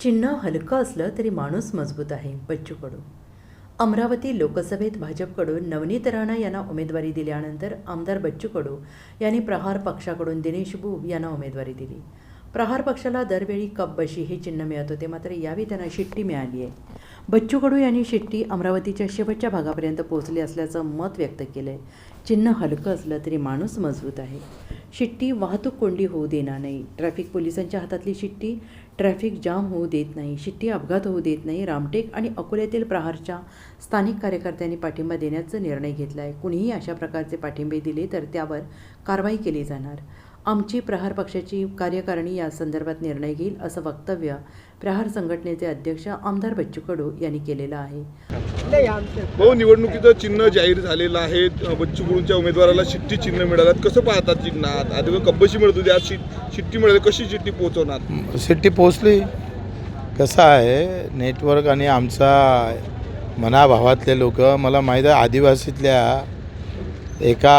चिन्ह हलकं असलं तरी माणूस मजबूत आहे बच्चू कडू अमरावती लोकसभेत भाजपकडून नवनीत राणा यांना उमेदवारी दिल्यानंतर आमदार बच्चू कडू यांनी प्रहार पक्षाकडून दिनेश बुब यांना उमेदवारी दिली. प्रहार पक्षाला दरवेळी कप बशी हे चिन्ह मिळत होते मात्र यावेळी त्यांना शिट्टी मिळाली आहे. बच्चू कडू यांनी शिट्टी अमरावतीच्या शेवटच्या भागापर्यंत पोहोचली असल्याचं मत व्यक्त केलं आहे चिन्ह हलकं असलं तरी माणूस मजबूत आहे. शिट्टी वाहतूक कोंडी होऊ देणार नाही. ट्रॅफिक पोलिसांच्या हातातली शिट्टी ट्रॅफिक जाम होऊ देत नाही. शिट्टी अपघात होऊ देत नाही. रामटेक आणि अकोल्यातील प्रहारच्या स्थानिक कार्यकर्त्यांनी पाठिंबा देण्याचा निर्णय घेतला आहे कुणीही अशा प्रकारचे पाठिंबे दिले तर त्यावर कारवाई केली जाणार. आमची प्रहार पक्षाची कार्यकारिणी या संदर्भात निर्णय घेईल असं वक्तव्य प्रहार संघटनेचे अध्यक्ष आमदार बच्चू कडू यांनी केलेलं आहे. भाऊ निवडणुकीचं चिन्ह जाहीर झालेलं आहे. बच्चू कडूंच्या उमेदवाराला शिट्टी चिन्ह मिळालं कसं पाहतात चिन्हात आधी कब्बशी मिळत होती आज शिट शिट्टी मिळाली कशी शिट्टी पोहोचवणार? सिटी पोचली कसं आहे? नेटवर्क आणि आमचा मनाभावातले लोक मला माहीत आहे आदिवासीतल्या एका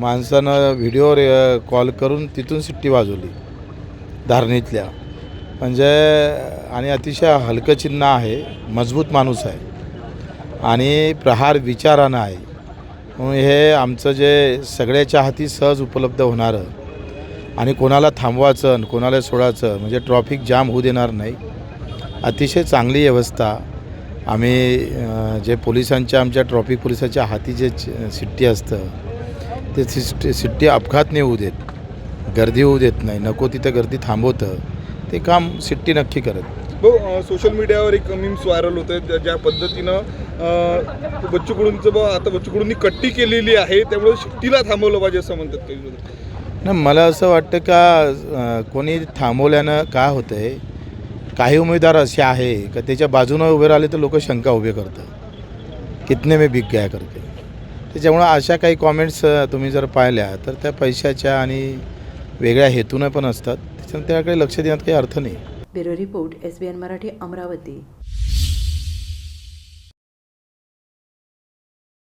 माणसानं व्हिडिओ कॉल करून तिथून सिट्टी वाजवली. धारणीतल्या. म्हणजे आणि अतिशय हलकं चिन्ह आहे मजबूत माणूस आहे. आणि प्रहार विचारानं आहे. म्हणून हे आमचं जे सगळ्याच्या हाती सहज उपलब्ध होणारं. आणि कोणाला थांबवायचं आणि कोणाला सोडायचं म्हणजे ट्रॉफिक जाम होऊ देणार नाही. अतिशय चांगली व्यवस्था. आम्ही जे पोलिसांच्या आमच्या ट्रॉफिक पोलिसाच्या हाती जे सिट्टी असतं ते सिट्टी सिट्टी अपघात नाही होऊ देत. गर्दी होऊ देत नाही. नको तिथं गर्दी थांबवतं. ते काम सिट्टी नक्की करत. भाऊ सोशल मीडियावर एक मीम्स व्हायरल होत आहे ज्या पद्धतीनं बच्चू कडूंचं बा आता बच्चू कडूंनी कट्टी केलेली आहे त्यामुळे शिट्टीला थांबवलं पाहिजे असं म्हणतात काही. ना मला असं वाटतं का कोणी थांबवल्यानं काय होतं आहे काही उमेदवार असे आहे का त्याच्या बाजूनं उभे राहिले तर लोक शंका उभे करतात. कितने में बिक गया करके. त्याच्यामुळं अशा काही कॉमेंट्स तुम्ही जर पाहिल्या तर त्या पैशाच्या आणि वेगळ्या हेतूनं पण असतात. त्याकडे लक्ष देण्यात काही अर्थ नाही. Bureau report S B N Marathi Amravati.